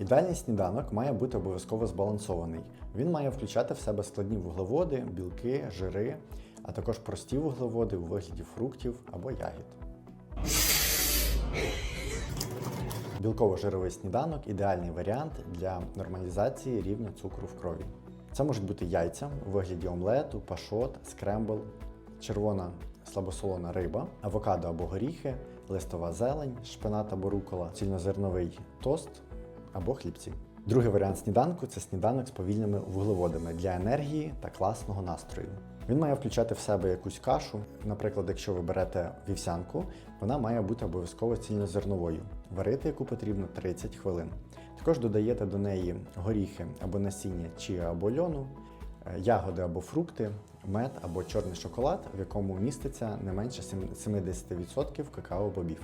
Ідеальний сніданок має бути обов'язково збалансований. Він має включати в себе складні вуглеводи, білки, жири, а також прості вуглеводи у вигляді фруктів або ягід. Білково-жировий сніданок ідеальний варіант для нормалізації рівня цукру в крові. Це можуть бути яйця у вигляді омлету, пашот, скрембл, червона слабосолона риба, авокадо або горіхи, листова зелень, шпинат або рукола, цільнозерновий тост або хлібці. Другий варіант сніданку це сніданок з повільними вуглеводами для енергії та класного настрою. Він має включати в себе якусь кашу. Наприклад, якщо ви берете вівсянку, вона має бути обов'язково цільнозерновою, варити яку потрібно 30 хвилин. Також додаєте до неї горіхи або насіння чия або льону, е, ягоди або фрукти, мед або чорний шоколад, в якому міститься не менше сем- 70% какао-бобів.